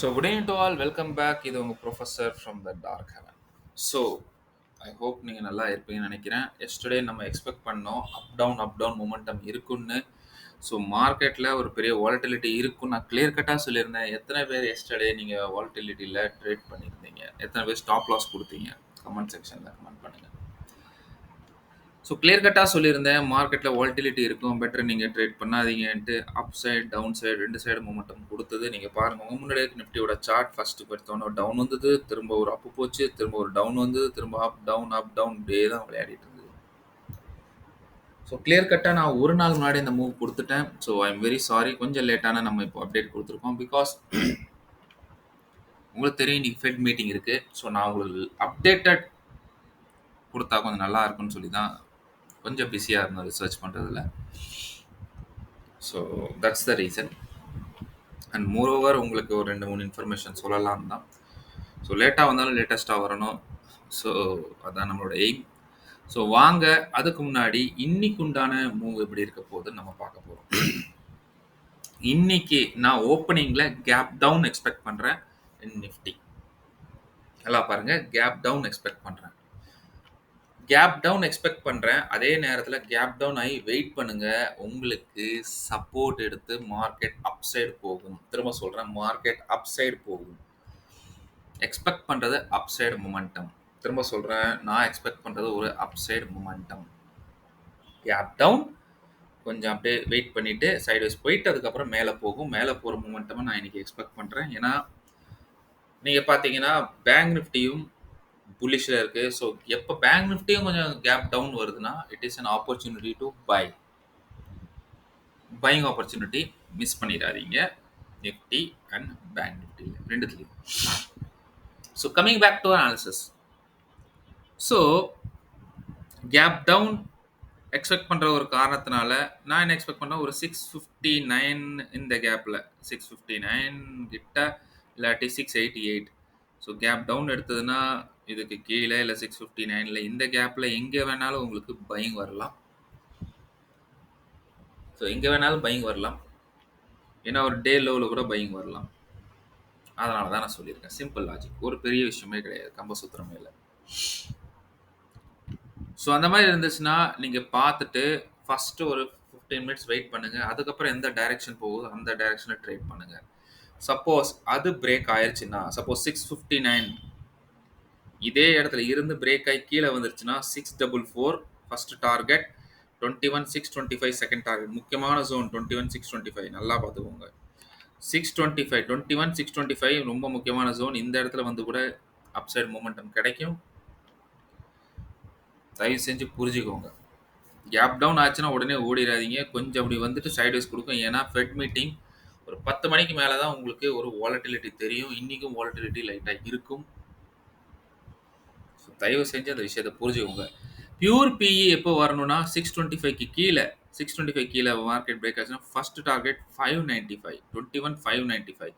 So good evening to all welcome back இது உங்கள் professor from the dark heaven so I hope நீங்கள் நல்லா இருப்பீங்கன்னு நினைக்கிறேன். எஸ்டர்டே நம்ம எக்ஸ்பெக்ட் பண்ணோம் up down up down momentum இருக்குன்னு. ஸோ மார்க்கெட்டில் ஒரு பெரிய வாலட்டிலிட்டி இருக்கும் நான் கிளியர் கட்டாக சொல்லியிருந்தேன். எத்தனை பேர் எஸ்டர்டே நீங்கள் வாலட்டிலிட்டியில் ட்ரேட் பண்ணியிருந்தீங்க? எத்தனை பேர் ஸ்டாப் லாஸ் கொடுத்தீங்க? கமெண்ட் செக்ஷனில் கமெண்ட் பண்ணுங்கள் ஸோ கிளியர் கட்டாக சொல்லியிருந்தேன். மார்க்கெட்டில் வால்டிலிட்டி இருக்கும். பெட்டர் நீங்கள் ட்ரேட் பண்ணாதீங்கன்ட்டு. அப் சைடு டவுன் சைடு ரெண்டு சைடு மூமெண்டம் கொடுத்தது. நீங்கள் பாருங்கள் உங்கள் முன்னாடியே நிஃப்டியோட சார்ட் ஃபஸ்ட்டு எடுத்தோன்னே டவுன் வந்தது. திரும்ப ஒரு அப்பு போச்சு. திரும்ப ஒரு டவுன் வந்தது. திரும்ப அப் டவுன் அப் டவுன் டே தான் விளையாடிட்டு இருந்தது. ஸோ கிளியர் கட்டாக நான் ஒரு நாள் முன்னாடி இந்த மூவ் கொடுத்துட்டேன். So I am very sorry கொஞ்சம் லேட்டான நம்ம இப்போ அப்டேட் கொடுத்துருக்கோம். பிகாஸ் உங்களுக்கு தெரியும் இன்னைக்கு ஃபெட் மீட்டிங் இருக்குது ஸோ நான் உங்களுக்கு அப்டேட்டட் கொடுத்தா கொஞ்சம் நல்லா இருக்கும்னு சொல்லி தான் கொஞ்சம் பிஸியாக இருந்தோம் ரிசர்ச் பண்ணுறதுல so that's the reason and moreover உங்களுக்கு ஒரு ரெண்டு மூணு இன்ஃபர்மேஷன் சொல்லலாம் தான். ஸோ லேட்டாக வந்தாலும் லேட்டஸ்ட்டாக வரணும். ஸோ அதான் நம்மளோட எய்ம் ஸோ வாங்க அதுக்கு முன்னாடி இன்னைக்கு உண்டான மூவ் எப்படி இருக்க போகுதுன்னு நம்ம பார்க்க போகிறோம் இன்னைக்கு நான் ஓப்பனிங்கில் கேப் டவுன் எக்ஸ்பெக்ட் பண்ணுறேன் நிஃப்டி நல்லா பாருங்கள் கேப் டவுன் எக்ஸ்பெக்ட் பண்ணுறேன் கேப் டவுன் எக்ஸ்பெக்ட் பண்ணுறேன் அதே நேரத்தில் கேப் டவுன் ஆகி வெயிட் பண்ணுங்க. உங்களுக்கு சப்போர்ட் எடுத்து மார்க்கெட் அப்சைடு போகும். திரும்ப சொல்கிறேன் மார்க்கெட் அப்சைடு போகும். எக்ஸ்பெக்ட் பண்ணுறது அப்சைடு மொமெண்டம் திரும்ப சொல்கிறேன் நான் எக்ஸ்பெக்ட் பண்ணுறது ஒரு அப்சைடு மொமெண்டம் கேப் டவுன் கொஞ்சம் அப்படியே வெயிட் பண்ணிவிட்டு சைட்வைஸ் போயிட்டு அதுக்கப்புறம் மேலே போகும். மேலே போகிற மூமெண்ட்டமாக நான் இன்றைக்கி எக்ஸ்பெக்ட் பண்ணுறேன் ஏன்னா நீங்கள் பார்த்தீங்கன்னா பேங்க் நிஃப்டியும் புல்லிஷில் இருக்குது ஸோ எப்போ பேங்க் நிஃப்டியும் கொஞ்சம் கேப் டவுன் வருதுன்னா it is an opportunity to buy buying opportunity miss பண்ணிடாதீங்க. Nifty and bank Nifty ரெண்டுத்துலேயும். So coming back to analysis so gap down expect பண்ணுற ஒரு காரணத்தினால நான் என்ன எக்ஸ்பெக்ட் பண்ணேன்? ஒரு சிக்ஸ் ஃபிஃப்டி நைன் இந்த கேப்பில் சிக்ஸ் ஃபிஃப்டி நைன் கிட்ட இல்லாட்டி six eighty eight so gap down எடுத்ததுன்னா இதுக்கு கீழே இல்லை சிக்ஸ் ஃபிஃப்டி நைனில் இந்த கேப்பில் எங்கே வேணாலும் உங்களுக்கு பையிங் வரலாம். ஸோ எங்கே வேணாலும் பையிங் வரலாம். ஏன்னா ஒரு டே லோவில் கூட பையிங் வரலாம். அதனால தான் நான் சொல்லியிருக்கேன். சிம்பிள் லாஜிக் ஒரு பெரிய விஷயமே கிடையாது. கம்பசூத்திரமே இல்லை. ஸோ அந்த மாதிரி இருந்துச்சுன்னா நீங்கள் பார்த்துட்டு ஃபஸ்ட்டு ஒரு ஃபிஃப்டீன் மினிட்ஸ் வெயிட் பண்ணுங்கள் அதுக்கப்புறம் எந்த டைரெக்ஷன் போகுதோ அந்த டைரெக்ஷனில் ட்ரேட் பண்ணுங்கள் சப்போஸ் அது பிரேக் ஆயிடுச்சுன்னா சப்போஸ் சிக்ஸ் ஃபிஃப்டி நைன் இதே இடத்துல இருந்து பிரேக் ஆகி கீழே வந்துருச்சுன்னா six double four first target twenty one six twenty five second target முக்கியமான zone twenty one six twenty five நல்லா பார்த்துக்கோங்க. Six twenty five twenty one six twenty five ரொம்ப முக்கியமான ஜோன் இந்த இடத்துல வந்து கூட அப்சைட் மூமெண்டம் கிடைக்கும். தயவு செஞ்சு புரிஞ்சுக்கோங்க. கேப் டவுன் ஆச்சுன்னா உடனே ஓடிடாதீங்க கொஞ்சம் அப்படி வந்துட்டு சைட்வைஸ் கொடுக்கும். ஏன்னா ஃபெட் மீட்டிங் ஒரு பத்து மணிக்கு மேலே தான் உங்களுக்கு ஒரு வாலட்டிலிட்டி தெரியும். இன்றைக்கும் வாலட்டிலிட்டி லைட்டாக இருக்கும். தயவு செஞ்சு அந்த விஷயத்தை புரிஞ்சுக்கோங்க. பியூர் பிஇ எப்போ வரணும்னா சிக்ஸ் டுவெண்ட்டி ஃபைவ்க்கு கீழே சிக்ஸ் டுவெண்ட்டி ஃபைவ் கீழே மார்க்கெட் பிரேக் ஆச்சுன்னா first target five ninety five twenty one five ninety five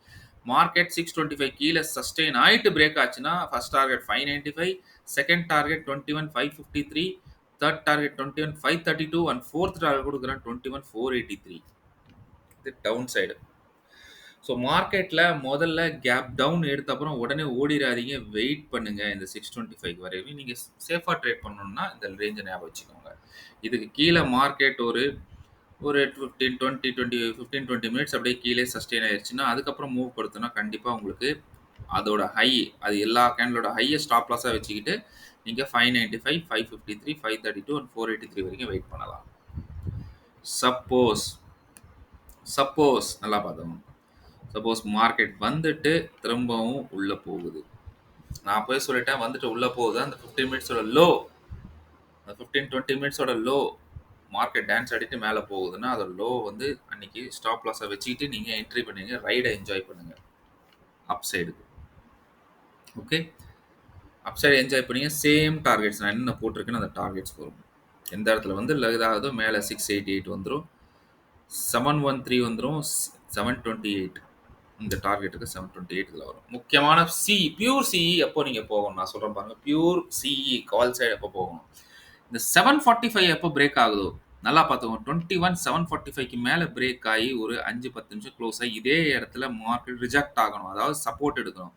market six twenty five கீழே சஸ்டெயின் ஆகிட்டு பிரேக் ஆச்சுன்னா first target five ninety five second target twenty one five fifty three third target twenty one five thirty two and fourth target கொடுக்குறேன் twenty one four eighty three இது down side so மார்க்கெட்டில் முதல்ல gap down எடுத்த அப்புறம் உடனே ஓடிடாதீங்க wait பண்ணுங்கள் இந்த six twenty five வரையும் நீங்கள் சேஃபாக ட்ரேட் பண்ணணும்னா இந்த ரேஞ்சை ஞாபகம் வச்சுக்கோங்க. இதுக்கு கீழே மார்க்கெட் ஒரு ஒரு fifteen twenty twenty fifteen twenty minutes அப்படியே கீழே சஸ்டெயின் ஆயிடுச்சுன்னா அதுக்கப்புறம் மூவ் கொடுத்தோன்னா கண்டிப்பாக உங்களுக்கு அதோட ஹை அது எல்லா கேண்டலோட ஹையை ஸ்டாப் லாஸாக வச்சுக்கிட்டு நீங்கள் five ninety five five fifty three five thirty two and four eighty three வரைக்கும் வெயிட் பண்ணலாம். சப்போஸ் சப்போஸ் நல்லா பார்த்தோம். சப்போஸ் மார்க்கெட் வந்துட்டு திரும்பவும் உள்ளே போகுது. நான் போய் சொல்லிட்டேன் வந்துட்டு உள்ளே போகுது. அந்த ஃபிஃப்டீன் மினிட்ஸோட லோ அந்த ஃபிஃப்டீன் டுவெண்ட்டி மினிட்ஸோட லோ மார்க்கெட் டான்ஸ் ஆடிட்டு மேலே போகுதுன்னா அதோட லோ வந்து அன்னைக்கு ஸ்டாப் லாஸை வச்சுக்கிட்டு நீங்கள் என்ட்ரி பண்ணுவீங்க ரைடை என்ஜாய் பண்ணுங்கள் அப் சைடுக்கு ஓகே அப் சைடு என்ஜாய் பண்ணிங்க. சேம் டார்கெட்ஸ் நான் என்ன போட்டிருக்கேன்னு அந்த டார்கெட்ஸ் வரும் எந்த இடத்துல வந்து இதாகுதோ மேலே சிக்ஸ் எயிட்டி எயிட் வந்துடும் செவன் ஒன் த்ரீ வந்துடும் செவன் டுவெண்ட்டி எயிட் இந்த டார்கெட்டுக்கு செவன் டுவெண்ட்டி எயிட்டில் வரும் முக்கியமான சி பியூர் சிஇ எப்போ நீங்கள் போகணும் நான் சொல்கிறேன் பாருங்கள் பியூர் சிஇ கால் சைடு எப்போ போகணும் இந்த செவன் ஃபார்ட்டி ஃபைவ் எப்போ பிரேக் ஆகுதோ நல்லா பார்த்துக்கோங்க. 21,745க்கு மேல பிரேக் ஆகி ஒரு 5, 10 நிமிஷம் க்ளோஸ் ஆகி இதே இடத்துல மார்க்கெட் ரிஜெக்ட் ஆகணும். அதாவது சப்போர்ட் எடுக்கணும்.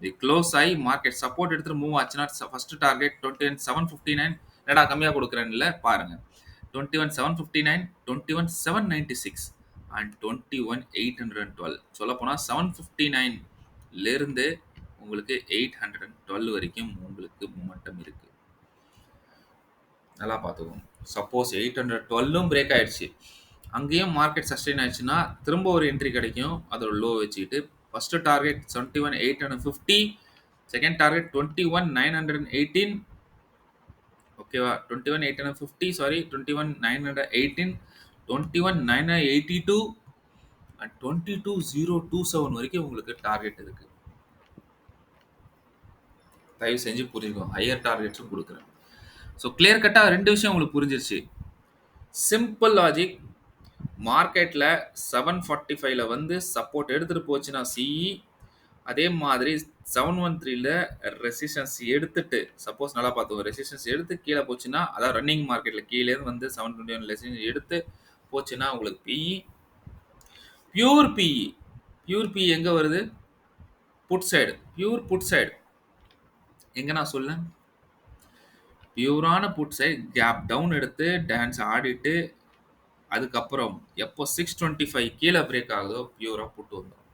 இது க்ளோஸ் ஆகி மார்க்கெட் சப்போர்ட் எடுத்துட்டு மூவ் ஆச்சுன்னா ஃபர்ஸ்ட் டார்கெட் 21,759 என்னடா கம்மியா குடுக்குறேன்ல பாருங்க. 21,759, 21,796 and twenty one eight hundred and twelve சொல்லப்போனால் செவன் ஃபிஃப்டி நைன்லேருந்து உங்களுக்கு எயிட் ஹண்ட்ரட் அண்ட் டுவெல் வரைக்கும் உங்களுக்கு மூமெண்டம் இருக்குது நல்லா பார்த்துக்கோங்க. சப்போஸ் எயிட் ஹண்ட்ரட் டுவெல்லும் பிரேக் ஆகிடுச்சு அங்கேயும் மார்க்கெட் சஸ்டெயின் ஆயிடுச்சுன்னா திரும்ப ஒரு என்ட்ரி கிடைக்கும். அதோட லோ வச்சுக்கிட்டு first target seventy one eight hundred fifty second target twenty one nine hundred and eighteen ஓகேவா twenty one eight hundred fifty sorry twenty one nine hundred eighteen 21,918 21,982 அண்ட் 22,027 வரைக்கும் உங்களுக்கு டார்கெட் இருக்கு. தயவு செஞ்சு புரிஞ்சுக்கோங்க. ஹையர் டார்கெட்ஸும் கொடுக்குறேன் ஸோ கிளியர் கட்டாக ரெண்டு விஷயம் உங்களுக்கு புரிஞ்சிருச்சு. சிம்பிள் லாஜிக் மார்க்கெட்டில் செவன் ஃபார்ட்டி ஃபைவ்ல வந்து சப்போர்ட் எடுத்துகிட்டு போச்சுன்னா சிஇ, அதே மாதிரி 713ல ரெசிஸ்டன்ஸ் எடுத்துட்டு சப்போஸ் நல்லா பார்த்துக்கோங்க. ரெசிஸ்டன்ஸ் எடுத்து கீழே போச்சுன்னா, அதாவது ரன்னிங் மார்க்கெட்டில் கீழே வந்து 721 ரெசிஸ்டன்ஸ் எடுத்து போச்சுன்னா உங்களுக்கு PE. Pure PE. Pure PE எங்கே வருது? Put side. Pure put side. எங்கே நான் சொல்லேன்? பியூரான புட் சைடு கேப் டவுன் எடுத்து டான்ஸ் ஆடிட்டு, அதுக்கப்புறம் எப்போ 625 கீழ பிரேக் ஆகுதோ பியூராக புட்டு வந்துடும்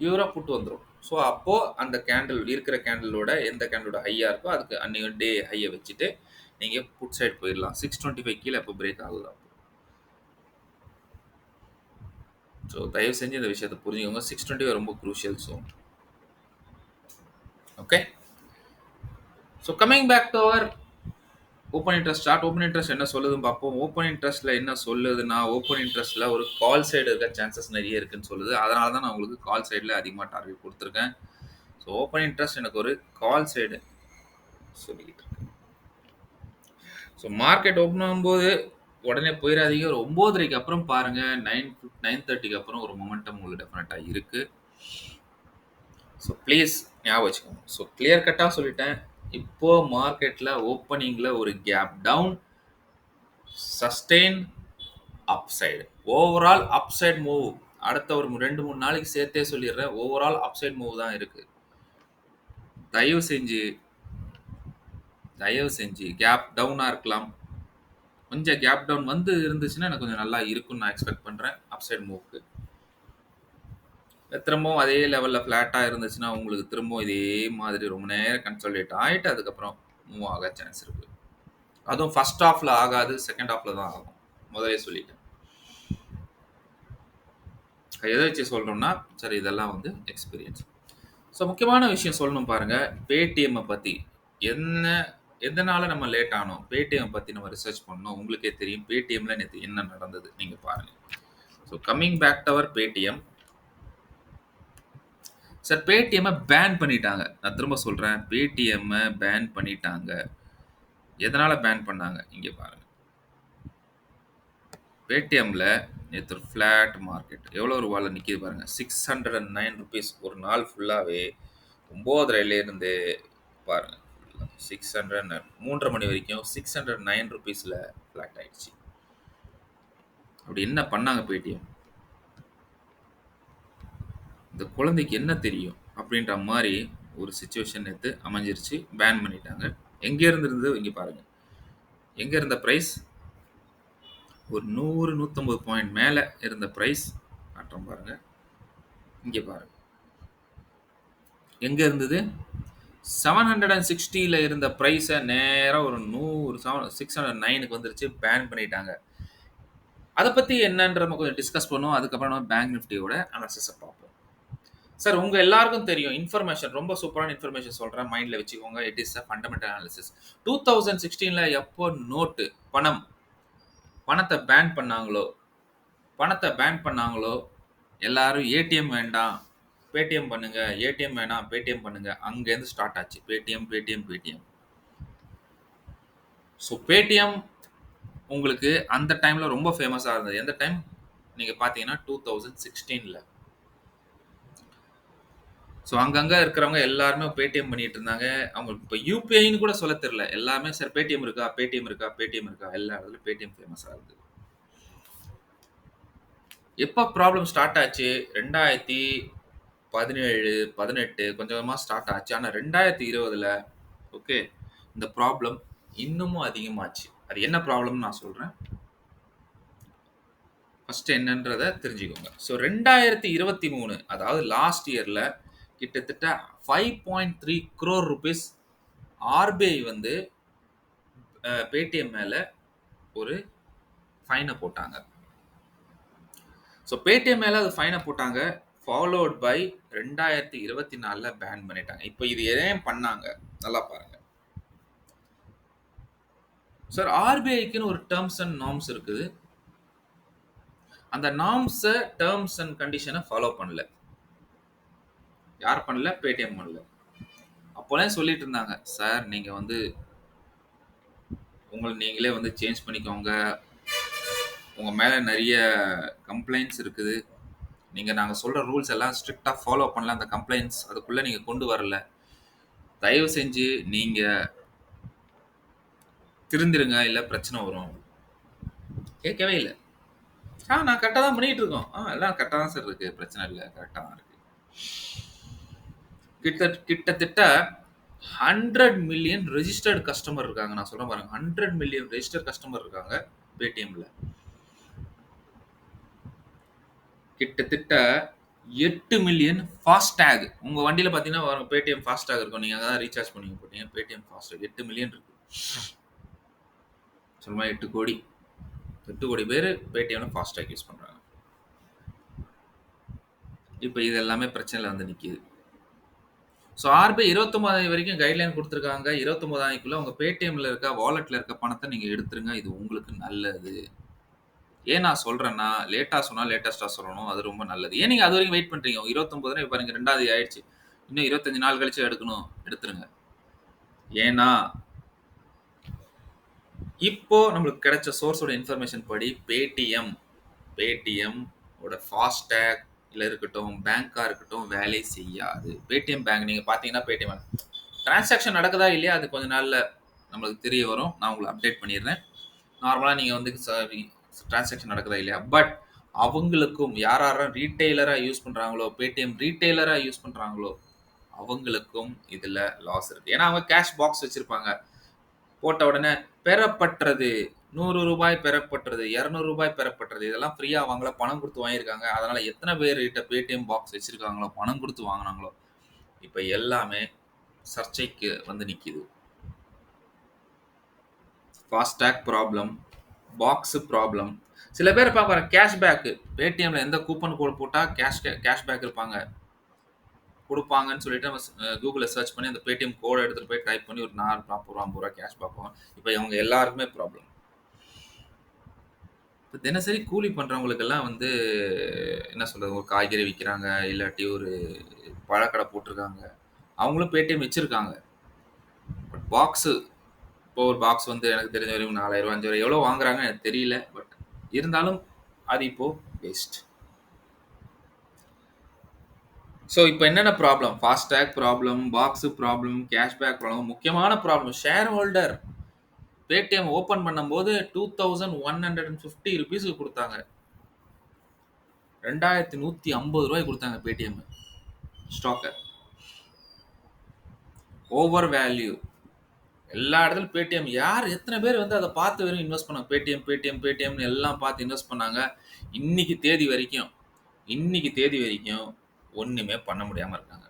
பியூராக புட்டு வந்துடும் ஸோ அப்போது அந்த கேண்டில் இருக்கிற கேண்டிலோட எந்த கேண்டிலோட ஹையாக இருக்கோ அதுக்கு அன்னைக்கு டே ஹையை வச்சுட்டு நீங்கள் புட் சைடு போயிரலாம். 625 கீழ எப்போ பிரேக் ஆகலாம் அப்போ. ஸோ தயவு செஞ்சு இந்த விஷயத்தை புரிஞ்சுக்கோங்க. 625 ரொம்ப crucial zone. Okay. So coming back to our open interest start open interest என்ன சொல்லுதுன்னு பார்ப்போம். ஓப்பன் இன்ட்ரெஸ்ட்டில் என்ன சொல்லுதுன்னா, ஓப்பன் இன்ட்ரெஸ்ட்டில் ஒரு கால் சைடு இருக்க சான்சஸ் நிறைய இருக்குன்னு சொல்லுது. அதனால தான் நான் உங்களுக்கு கால் சைடில் அதிகமாக டார்கெட் கொடுத்துருக்கேன் ஸோ ஓப்பன் இன்ட்ரெஸ்ட் எனக்கு ஒரு கால் சைடு சொல்லிக்கிட்டு இருக்கேன் ஸோ மார்க்கெட் ஓப்பன் ஆகும்போது உடனே போயிடாதீங்க ஒரு 9:30க்கு அப்புறம் பாருங்க. 9 9:30க்கு அப்புறம் ஒரு மொமெண்டம் உங்களுக்கு டெஃபினட்டாக இருக்கு. ஸோ ப்ளீஸ் ஞாபகம் வச்சுக்கோங்க. ஸோ கிளியர் கட்டாக சொல்லிட்டேன். இப்போ மார்க்கெட்டில் ஓப்பனிங்கில் ஒரு gap down, sustain, upside. Overall upside move. அடுத்த ஒரு 2, 3 நாளைக்கு சேர்த்தே சொல்லிடுறேன். ஓவரால் அப்சைட் மூவ் தான் இருக்கு. தயவு செஞ்சு தயவு செஞ்சு கேப் டவுனா இருக்கலாம். கொஞ்சம் கேப் டவுன் வந்து இருந்துச்சுன்னா, எனக்கு கொஞ்சம் நல்லா இருக்கும்னு நான் எக்ஸ்பெக்ட் பண்றேன். அப்சைட் மூவ்க்கு. திரும்பவும் அதே லெவல்ல ஃப்ளாட்டா இருந்துச்சுன்னா, உங்களுக்கு திரும்பவும் இதே மாதிரி ரொம்ப நேரம் கன்சாலிடேட் ஆயிட்டு, அதுக்கப்புறம் மூவ் ஆக சான்ஸ் இருக்கு. அதுவும் ஃபர்ஸ்ட் ஹாஃப்ல ஆகாது. செகண்ட் ஹாஃப்ல தான் ஆகும். முதல்லயே சொல்லிட்டேன். எத வச்சு சொல்றோம்னா, சரி இதெல்லாம் வந்து எக்ஸ்பீரியன்ஸ். ஸோ முக்கியமான விஷயம் சொல்லணும் பாருங்க. பேடிஎம்ம பத்தி. என்ன எதனால நம்ம லேட் ஆனோம்? பேடிஎம் பத்தி நம்ம ரிசர்ச் பண்ணோம். உங்களுக்கே தெரியும். பேடிஎம்ல நேற்று என்ன நடந்தது? நீங்க பாருங்க. So coming back to our Paytm. Sir பேடிஎம்மை ban பண்ணிட்டாங்க. நான் திரும்ப சொல்றேன். பேடிஎம்மை பேன் பண்ணிட்டாங்க. எதனால பேன் பண்ணாங்க? இங்க பாருங்க. பேடிஎம்ல நேற்று ஒரு ஃப்ளாட் மார்க்கெட். எவ்வளோ ரூபால நிக்குது பாருங்க. ₹609 ஒரு நாள் ஃபுல்லாகவே ஒம்போதரையிலேருந்து பாருங்கள் சிக்ஸ் ஹண்ட்ரட் மூன்றரை மணி வரைக்கும் ₹609ல ஃப்ளாட் ஆகிடுச்சு அப்படி என்ன பண்ணாங்க பேடிஎம்? இந்த குழந்தைக்கு என்ன தெரியும்? அப்படின்ற மாதிரி ஒரு சுச்சுவேஷன் எடுத்து அமைஞ்சிருச்சு. பேன் பண்ணிட்டாங்க. எங்கே இருந்து இருந்தது? பாருங்கள் எங்கே இருந்த பிரைஸ்? ஒரு 100, 150 பாயிண்ட் மேலே இருந்த ப்ரைஸ் காட்டுறேன் பாருங்க. இங்கே பாருங்க. எங்கே இருந்தது? 760ல இருந்த ப்ரைஸை நேராக ஒரு நூறு செவன் 609க்கு வந்துருச்சு. பேன் பண்ணிட்டாங்க. அதை பற்றி என்னன்ற நம்ம கொஞ்சம் டிஸ்கஸ் பண்ணுவோம். அதுக்கப்புறம் நம்ம பேங்க் நிஃப்டியோட அனாலிசிஸை பார்ப்போம். சார் உங்கள் எல்லாருக்கும் தெரியும். இன்ஃபர்மேஷன் ரொம்ப சூப்பரான இன்ஃபர்மேஷன் சொல்கிறேன் மைண்டில் வச்சுக்கோங்க. It is a fundamental analysis. 2016ல எப்போ நோட்டு பணம் பணத்தை பேன் பண்ணாங்களோ பணத்தை பேன் பண்ணாங்களோ, எல்லாரும் ஏடிஎம் வேண்டாம். பேடிஎம் பண்ணுங்க. ஏடிஎம் வேணாம். பேடிஎம் பண்ணுங்க. அங்கேருந்து ஸ்டார்ட் ஆச்சு. Paytm, Paytm, Paytm. So Paytm உங்களுக்கு அந்த டைம்ல ரொம்ப ஃபேமஸாக இருந்தது. எந்த டைம்? நீங்க பார்த்தீங்கன்னா 2016ல. ஸோ அங்கங்கே இருக்கிறவங்க எல்லாருமே பேடிஎம் பண்ணிட்டு இருந்தாங்க. அவங்களுக்கு இப்போ யூபிஐன்னு கூட சொல்ல தெரியல. எல்லாமே சார் பேடிஎம் இருக்கா? பேடிஎம் இருக்கா? பேடிஎம் இருக்கா? எல்லா இடத்துலையும் பேடிஎம் ஃபேமஸாக இருக்கு. எப்போ ப்ராப்ளம் ஸ்டார்ட் ஆச்சு? ரெண்டாயிரத்தி 2017, 18 கொஞ்சம் கொஞ்சமா ஸ்டார்ட் ஆச்சு. ஆனா 2020ல ஓகே. இந்த ப்ராப்ளம் இன்னமும் அதிகமாச்சு. அது என்ன ப்ராப்ளம்னு நான் சொல்றேன். ஃபர்ஸ்ட் என்னன்றத தெரிஞ்சுக்கோங்க. ஸோ 2023 அதாவது லாஸ்ட் இயர்ல கிட்டத்தட்ட 5.3 க்ரோர் ருபீஸ் ஆர்பிஐ வந்து அ பேடிஎம் மேல ஒரு ஃபைன போட்டாங்க. ஸோ பேடிஎம் மேல அது ஃபைன போட்டாங்க. ஃபாலோட் பை 2024ல பேன் பண்ணிட்டாங்க. இப்போ இது ஏன் பண்ணாங்க? நல்லா பாருங்க. சார் ஆர்பிஐக்குன்னு ஒரு டேர்ம்ஸ் அண்ட் நார்ம்ஸ் இருக்குது. அந்த நார்ம்ஸை டேர்ம்ஸ் அண்ட் கண்டிஷனை ஃபாலோ பண்ணல. யார் பண்ணல? பேடிஎம் பண்ணல. அப்போலாம் சொல்லிட்டு இருந்தாங்க. சார் நீங்கள் வந்து உங்களை நீங்களே வந்து சேஞ்ச் பண்ணிக்கோங்க. உங்கள் மேலே நிறைய கம்ப்ளைண்ட்ஸ் இருக்குது. நீங்கள் நாங்கள் சொல்கிற ரூல்ஸ் எல்லாம் ஸ்ட்ரிக்டாக ஃபாலோ பண்ணல. அந்த கம்ப்ளைண்ட்ஸ் அதுக்குள்ளே நீங்கள் கொண்டு வரல. தயவு செஞ்சு நீங்கள் திருந்திருங்க. இல்லை பிரச்சனை வரும். கேட்கவே இல்லை ஆ நான் கரெக்டாக தான் பண்ணிகிட்டு இருக்கோம். ஆ எல்லாம் கரெக்டாக தான் சார் இருக்குது பிரச்சனை இல்லை கரெக்டாக தான் இருக்குது கிட்ட கிட்டத்தட்ட 100 மில்லியன் ரெஜிஸ்டர்டு கஸ்டமர் இருக்காங்க. நான் சொல்கிறேன் பாருங்க. 100 மில்லியன் ரெஜிஸ்டர் கஸ்டமர் இருக்காங்க பேடிஎம்மில் கிட்டத்தட்ட எட்டு மில்லியன் ஃபாஸ்டேக் உங்க வண்டியில பார்த்தீங்கன்னா வரும் பேடிஎம் ஃபாஸ்டேக் இருக்கும். நீங்க அதான் ரீசார்ஜ் பண்ணுவீங்க போட்டீங்க. பேடிஎம் ஃபாஸ்டேக் எட்டு மில்லியன் இருக்கு. சும்மா எட்டு கோடி எட்டு கோடி பேர் பேடிஎம்ல ஃபாஸ்டேக் யூஸ் பண்றாங்க. இப்போ இது எல்லாமே பிரச்சனையில வந்து நிற்கிது ஸோ ஆர்பிஐ 29 வரைக்கும் கைட்லைன் கொடுத்துருக்காங்க 29 உங்கள் பேடிஎம்ல இருக்க வாலெட்டில் இருக்க பணத்தை நீங்கள் எடுத்துருங்க. இது உங்களுக்கு நல்லது. ஏன் நான் சொல்றேன்னா, லேட்டா சொன்னா லேட்டஸ்டா சொல்லணும். அது ரொம்ப நல்லது. ஏன் நீங்க அதுவரைக்கும் வெயிட் பண்றீங்க? 29 பாருங்க ரெண்டாவது ஆயிடுச்சு. இன்னும் 25 நாள் கழிச்சு எடுக்கணும். எடுத்துருங்க. ஏன்னா இப்போ நம்மளுக்கு கிடைச்ச சோர்ஸோட இன்ஃபர்மேஷன் படி பேடிஎம் பேடிஎம் ஓட ஃபாஸ்டேக்ல இருக்கட்டும், பேங்க்கா இருக்கட்டும் வேலை செய்யாது. பேடிஎம் பேங்க் நீங்க பார்த்தீங்கன்னா பேடிஎம் டிரான்சாக்ஷன் நடக்குதா இல்லையா? அது கொஞ்ச நாள்ல நம்மளுக்கு தெரிய வரும். நான் உங்களுக்கு அப்டேட் பண்ணிடுறேன். நார்மலாக நீங்கள் வந்து சாரி டிரான்சாக்ஷன் நடக்குதா இல்லையா? பட் அவங்களுக்கும் யார் யாரும் ரீட்டெய்லரா யூஸ் பண்றாங்களோ, பேடிஎம் ரீட்டெய்லரா யூஸ் பண்றாங்களோ, அவங்களுக்கும் இதில் லாஸ் இருக்கு. ஏன்னா அவங்க கேஷ் பாக்ஸ் வச்சிருப்பாங்க. போட்ட உடனே பெறப்பட்டது நூறு ரூபாய் பெறப்பட்டது, இரநூறு ரூபாய் பெறப்பட்டது. இதெல்லாம் ஃப்ரீயா வாங்கல. பணம் கொடுத்து வாங்கியிருக்காங்க. அதனால எத்தனை பேர்கிட்ட பேடிஎம் பாக்ஸ் வச்சிருக்காங்களோ, பணம் கொடுத்து வாங்கினாங்களோ இப்போ எல்லாமே சர்ச்சைக்கு வந்து நிக்குது. FASTag problem, box problem. சில பேர் பார்ப்பாங்க கேஷ் பேக் பேடிஎம்ல எந்த கூப்பன் கோட் போட்டால் கேஷ் கேஷ் பேக் இருப்பாங்க. கொடுப்பாங்கன்னு சொல்லிட்டு நம்ம கூகுளில் சர்ச் பண்ணி அந்த பேடிஎம் கோடை எடுத்துகிட்டு போய் டைப் பண்ணி ஒரு நாலு 40 ரூ. 50 கேஷ் பார்ப்போம் இப்போ அவங்க இவங்க எல்லாருக்குமே ப்ராப்ளம். இப்போ தினசரி கூலி பண்ணுறவங்களுக்கெல்லாம் வந்து என்ன சொல்கிறது ஒரு காய்கறி விற்கிறாங்க இல்லாட்டி ஒரு பழக்கடை போட்டிருக்காங்க அவங்களும் பேடிஎம் வச்சிருக்காங்க. பட் பாக்ஸு இப்போ ஒரு பாக்ஸ் வந்து எனக்கு தெரிஞ்ச வரைக்கும் நாலாயிரம் 4000 ரூ. 5000 எவ்வளோ வாங்குறாங்க எனக்கு தெரியல. பட் இருந்தாலும் அது இப்போ வேஸ்ட். ஸோ இப்போ என்னென்ன problem? FASTag problem, box problem, cash back problem. முக்கியமான problem share holder Paytm open பண்ணும்போது ரூ. 2150 ரூப்பீஸ்க்கு குடுத்தாங்க. ரூ. 2150 குடுத்தாங்க பேடிஎம் ஸ்டாக்கர் ஓவர் வேல்யூ. எல்லா இடத்துலையும் பேடிஎம் யார் எத்தனை பேர் வந்து அதை பார்த்து வெறும் இன்வெஸ்ட் பண்ணாங்க. பேடிஎம், பேடிஎம், பேடிஎம்னு எல்லாம் பார்த்து இன்வெஸ்ட் பண்ணாங்க. இன்னைக்கு தேதி வரைக்கும் இன்னைக்கு தேதி வரைக்கும் ஒன்றுமே பண்ண முடியாமல் இருக்காங்க.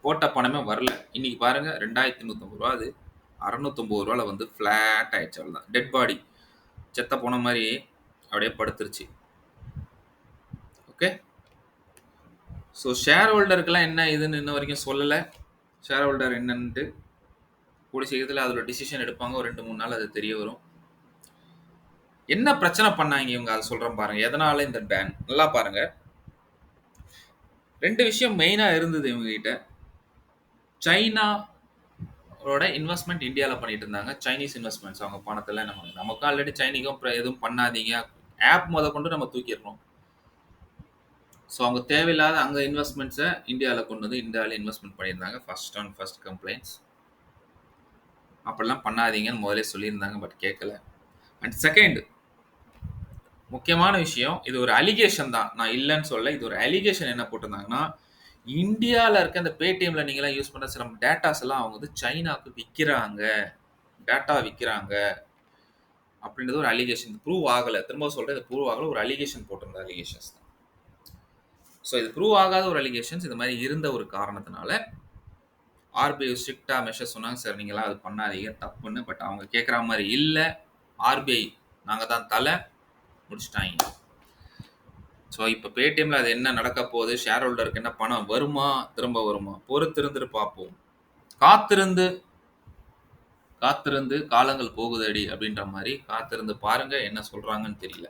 போட்ட பணமே வரல. இன்னைக்கு பாருங்க ரூ. 2350 அது அறநூற்றம்பது ரூபாவில் வந்து ஃப்ளாட் ஆயிடுச்சு அவ்வளோதான். Dead body. செத்த போன மாதிரி அப்படியே படுத்துருச்சு. ஓகே. ஸோ ஷேர் ஹோல்டருக்கெல்லாம் என்ன இதுன்னு இன்ன வரைக்கும் சொல்லலை ஷேர் ஹோல்டர் என்னன்ட்டு. கூடிய சீக்கிரத்தில் அதோட டிசிஷன் எடுப்பாங்க. ஒரு 2, 3 நாள் அது தெரிய வரும். என்ன பிரச்சனை பண்ணாங்க இவங்க? அதை சொல்கிறேன் பாருங்கள் எதனால இந்த பேன்? நல்லா பாருங்கள் ரெண்டு விஷயம் மெயினாக இருந்தது இவங்ககிட்ட. சைனாவோட இன்வெஸ்ட்மெண்ட் இந்தியாவில் பண்ணிட்டு இருந்தாங்க. சைனீஸ் இன்வெஸ்ட்மெண்ட்ஸ் அவங்க பணத்தெல்லாம் நம்ம நமக்கு ஆல்ரெடி சைனிக்கும் எதுவும் பண்ணாதீங்க. ஆப் மொதற்கொண்டு நம்ம தூக்கிடுறோம் ஸோ அவங்க தேவையில்லாத அங்கே இன்வெஸ்ட்மெண்ட்ஸை இந்தியாவில் கொண்டு வந்து இந்தியாவில் இன்வெஸ்ட்மெண்ட் பண்ணியிருந்தாங்க ஃபர்ஸ்ட் அண்ட் ஃபர்ஸ்ட் கம்ப்ளைண்ட்ஸ் அப்படிலாம் பண்ணாதீங்கன்னு முதலே சொல்லியிருந்தாங்க பட் கேட்கல அண்ட் செகண்ட் முக்கியமான விஷயம் இது ஒரு அலிகேஷன் தான். நான் இல்லைன்னு சொல்ல இது ஒரு அலிகேஷன் என்ன போட்டிருந்தாங்கன்னா இந்தியாவில் இருக்க இந்த பேடிஎம்ல நீங்களாம் யூஸ் பண்ணுற சில டேட்டாஸ் எல்லாம் அவங்க வந்து சைனாவுக்கு விற்கிறாங்க டேட்டா விற்கிறாங்க அப்படின்றது ஒரு அலிகேஷன் ப்ரூவ் ஆகலை. திரும்ப சொல்கிறேன் இது ப்ரூவ் ஆகலை. ஒரு அலிகேஷன் போட்டிருந்த அலிகேஷன்ஸ் தான். ஸோ இது ப்ரூவ் ஆகாத ஒரு அலிகேஷன்ஸ் இது மாதிரி இருந்த ஒரு காரணத்தினால ஆர்பிஐ ஸ்ட்ரிக்டாக மெஷர் சொன்னாங்க சார். நீங்களாம் அது பண்ணாதீங்க. தப்புன்னு. பட் அவங்க கேட்குற மாதிரி இல்லை. ஆர்பிஐ நாங்கள் தான் தலை. முடிச்சிட்டாங்க. ஸோ இப்போ பேடிஎம்ல அது என்ன நடக்க போகுது? ஷேர் ஹோல்டருக்கு என்ன பணம் வருமா? திரும்ப வருமா? பொறுத்திருந்து பார்ப்போம். காத்திருந்து காத்திருந்து காலங்கள் போகுதடி அப்படின்ற மாதிரி காத்திருந்து பாருங்க என்ன சொல்றாங்கன்னு தெரியல.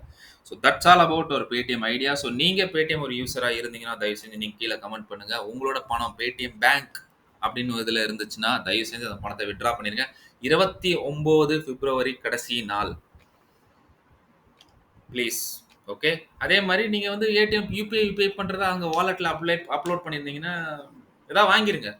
ஸோ தட்ஸ் ஆல் அபவுட் ஒரு பேடிஎம் ஐடியா ஸோ நீங்க பேடிஎம் ஒரு யூஸராக இருந்தீங்கன்னா தயவு செஞ்சு நீங்க கீழே கமெண்ட் பண்ணுங்க. உங்களோட பணம் பேடிஎம் பேங்க் அப்படின்னு இதில் இருந்துச்சுன்னா தயவு செஞ்சு அந்த பணத்தை விட்ரா பண்ணிருங்க. இருபத்தி ஒம்பது பிப்ரவரி கடைசி நாள். ப்ளீஸ் ஓகே அதே மாதிரி நீங்கள் வந்து ஏடிஎம் யூபிஐ பே பண்ணுறதா அங்கே வாலெட்டில் அப்ளேட் அப்லோட் பண்ணியிருந்தீங்கன்னா எதாவது வாங்கிருங்க.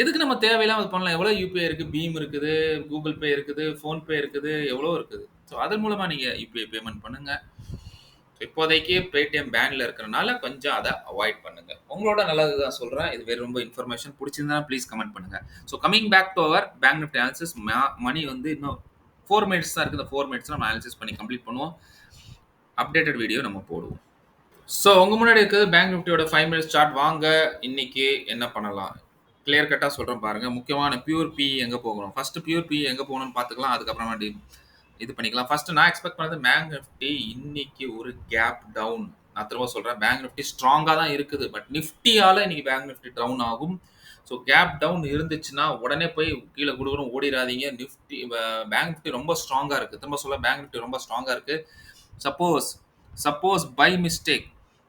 எதுக்கு நம்ம தேவையில்லாம அது பண்ணலாம்? எவ்வளோ யூபிஐ இருக்குது பீம் இருக்குது கூகுள் பே இருக்குது ஃபோன்பே இருக்குது எவ்வளோ இருக்குது. ஸோ அதன் மூலமாக நீங்கள் யூபிஐ பேமெண்ட் பண்ணுங்கள் இப்போதைக்கு பேடிஎம் பேனில் இருக்கிறனால கொஞ்சம் அதை அவாய்ட் பண்ணுங்கள் உங்களோட நல்லது தான் சொல்கிறேன் இது வேறு ரொம்ப இன்ஃபர்மேஷன் பிடிச்சிருந்தா ப்ளீஸ் கமெண்ட் பண்ணுங்கள் so coming back to our bank Nifty analysis மணி வந்து இன்னும் ஃபோர் மினிட்ஸ் தான் இருக்குது. இந்த ஃபோர் மினிட்ஸ் நம்ம அனாலிசிஸ் பண்ணி கம்ப்ளீட் பண்ணுவோம். அப்டேட்டட் வீடியோ நம்ம போடுவோம். ஸோ உங்கள் முன்னாடி இருக்கிறது பேங்க் நிஃப்டியோட ஃபைவ் மினிட்ஸ் சார்ட் வாங்க இன்னைக்கு என்ன பண்ணலாம்? கிளியர் கட்டாக சொல்கிறேன் பாருங்கள் முக்கியமான பியூர் பி எங்கே போகணும்? ஃபஸ்ட்டு பியூர் பி எங்கே போகணும்னு பார்த்துக்கலாம். அதுக்கப்புறமா டி இது பண்ணிக்கலாம். ஃபஸ்ட்டு நான் எக்ஸ்பெக்ட் பண்ணது பேங்க் நிஃப்டி இன்னைக்கு ஒரு கேப் டவுன் நான் திரும்ப சொல்கிறேன் பேங்க் நிஃப்டி ஸ்ட்ராங்காக தான் இருக்குது. பட் நிஃப்டியால இன்னைக்கு பேங்க் நிஃப்டி டவுன் ஆகும். ஸோ கேப் டவுன் இருந்துச்சுன்னா உடனே போய் கீழே கொடுக்குறோம் ஓடிடாதீங்க நிஃப்டி பேங்க் நிஃப்டி ரொம்ப ஸ்ட்ராங்காக இருக்குது திரும்ப சொல்ல பேங்க் நிஃப்டி ரொம்ப ஸ்ட்ராங்காக இருக்குது suppose suppose by mistake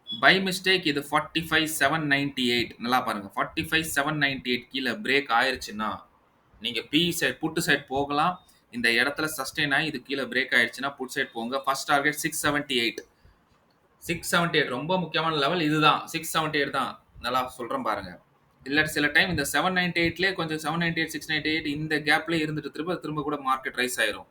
by mistake இது forty five seven ninety eight நல்லா பாருங்க. Forty five seven ninety eight கீழே பிரேக் ஆயிடுச்சுன்னா நீங்கள் பி சைட் புட்டு சைட் போகலாம். இந்த இடத்துல சஸ்டெயின் ஆகி இது கீழே பிரேக் ஆயிடுச்சுன்னா புட் சைட் போங்க. First target six seventy eight six seventy eight ரொம்ப முக்கியமான லெவல் இதுதான். சிக்ஸ் செவன்ட்டி எயிட் தான். நல்லா சொல்கிறேன் பாருங்கள் இல்லை சில டைம் இந்த செவன் நைன்டி எயிட்லேயே கொஞ்சம் seven ninety eight six ninety eight இந்த கேப்லேயே இருந்துட்டு திரும்ப திரும்ப கூட மார்க்கெட் ரைஸ் ஆயிரும்.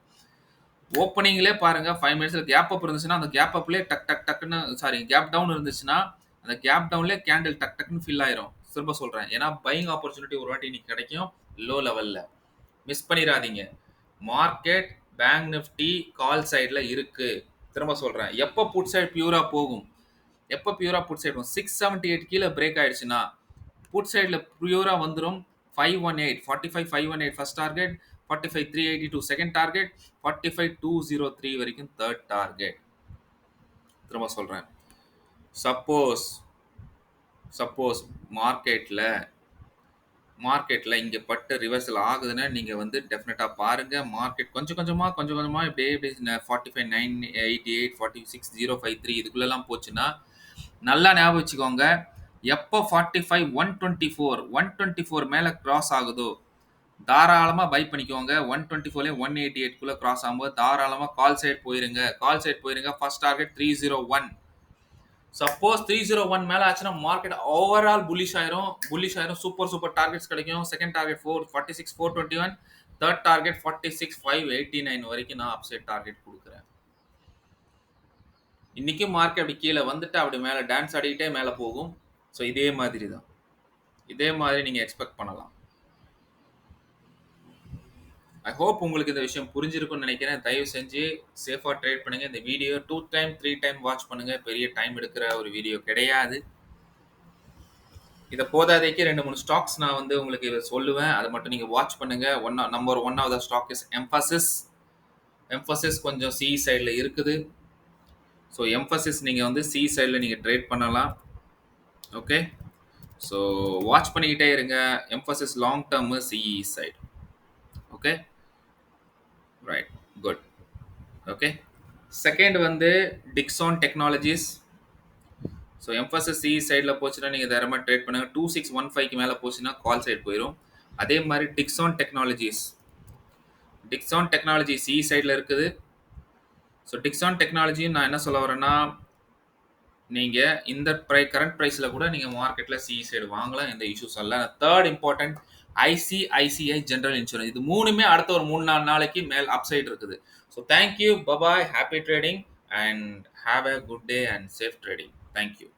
ஓப்பனிங்லேயே பாருங்கள் ஃபைவ் மினிட்ஸில் கேப் அப் இருந்துச்சுன்னா அந்த கேப் அப்லேயே டக் டக் டக்குன்னு சாரி கேப் டவுன் இருந்துச்சுன்னா அந்த கேப் டவுன்லேயே கேண்டில் டக் டக்குன்னு ஃபில் ஆயிரும். திரும்ப சொல்கிறேன் ஏன்னா பையிங் ஆப்பர்ச்சுனிட்டி ஒரு வாட்டி இன்னைக்கு கிடைக்கும் லோ. லெவலில் மிஸ் பண்ணிடாதீங்க. மார்க்கெட் பேங்க் நிஃப்டி கால் சைடில் இருக்குது திரும்ப சொல்கிறேன் எப்போ புட் சைட் பியூராக போகும்? எப்போ பியூராக புட் சைட் போகும் சிக்ஸ் செவன்ட்டி எயிட் கீழே பிரேக் ஆகிடுச்சுன்னா புட் சைடில் பியூராக வந்துடும் five one eight forty five five one eight first target forty five three eighty two second target forty five two zero three வரைக்கும் தேர்ட் டார்கெட் திரும்ப சொல்கிறேன் suppose suppose மார்க்கெட்டில் மார்க்கெட்டில் இங்கே பட்டு ரிவர்சல் ஆகுதுன்னா நீங்கள் வந்து டெஃபினட்டாக பாருங்கள் மார்க்கெட் கொஞ்சம் கொஞ்சமாக கொஞ்சம் கொஞ்சமாக இப்படியே இப்படி forty five nine eighty eight forty six zero five three இதுக்குள்ளெல்லாம் போச்சுன்னா நல்லா ஞாபகம் வச்சுக்கோங்க. எப்போ forty five one twenty four one twenty four மேலே க்ராஸ் ஆகுதோ தாராளமாக பை பண்ணிக்கோங்க. ஒன் டுவெண்ட்டி ஃபோர்லேயே ஒன் எயிட்டி எயிட்குள்ளே க்ராஸ் ஆகும்போது தாராளமாக கால் சைட் போயிருங்க. கால் சைட் போயிருங்க. First target three zero one suppose three zero one மேலே ஆச்சுன்னா மார்க்கெட் ஓவரால் புல்லிஷ் ஆயிரும். புல்லிஷ் ஆயிரும். சூப்பர் சூப்பர் டார்கெட்ஸ் கிடைக்கும். Second target four forty six four twenty one third target forty six five eighty nine வரைக்கும் நான் upside target கொடுக்குறேன். இன்னைக்கும் market அப்படி கீழே வந்துட்டு அப்படி மேலே டான்ஸ் ஆடிக்கிட்டே மேலே போகும். ஸோ இதே மாதிரி தான் இதே மாதிரி நீங்கள் எக்ஸ்பெக்ட் பண்ணலாம். ஐ ஹோப் உங்களுக்கு இந்த விஷயம் புரிஞ்சிருக்கும்னு நினைக்கிறேன். தயவு செஞ்சு சேஃபாக ட்ரேட் பண்ணுங்கள் இந்த video two time three time watch பண்ணுங்கள் பெரிய டைம் எடுக்கிற ஒரு வீடியோ கிடையாது. இதை போதாதைக்கு ரெண்டு மூணு ஸ்டாக்ஸ் நான் வந்து உங்களுக்கு இதை சொல்லுவேன். அதை மட்டும் நீங்கள் வாட்ச் பண்ணுங்கள் one number one of the stock is Mphasis Mphasis கொஞ்சம் சி சைடில் இருக்குது. ஸோ எம்ஃபசிஸ் நீங்கள் வந்து சி சைடில் நீங்கள் ட்ரேட் பண்ணலாம். ஓகே ஸோ வாட்ச் பண்ணிக்கிட்டே இருங்க. Mphasis long term CE side okay okay second வந்து Dixon Technologies so Mphasis C சைடில் போச்சுன்னா நீங்கள் தைரமாக ட்ரேட் பண்ணுங்கள் டூ சிக்ஸ் ஒன் ஃபைவ்க்கு மேலே போச்சுன்னா கால் சைட் போயிடும் அதே மாதிரி Dixon Technologies Dixon Technology C சைடில் இருக்குது. ஸோ டிக்ஸான் டெக்னாலஜின்னு நான் என்ன சொல்ல வரேன்னா நீங்கள் இந்த ப்ரை கரண்ட் ப்ரைஸில் கூட நீங்கள் மார்க்கெட்டில் சிஇ சைடு வாங்கலாம். எந்த இஷ்யூஸ் இல்லை third important ICICI General Insurance. இது மூணுமே அடுத்த ஒரு 3, 4 நாளைக்கு மேல் அப்சைட் இருக்குது. So thank you. Bye bye. Happy trading and have a good day and safe trading. Thank you.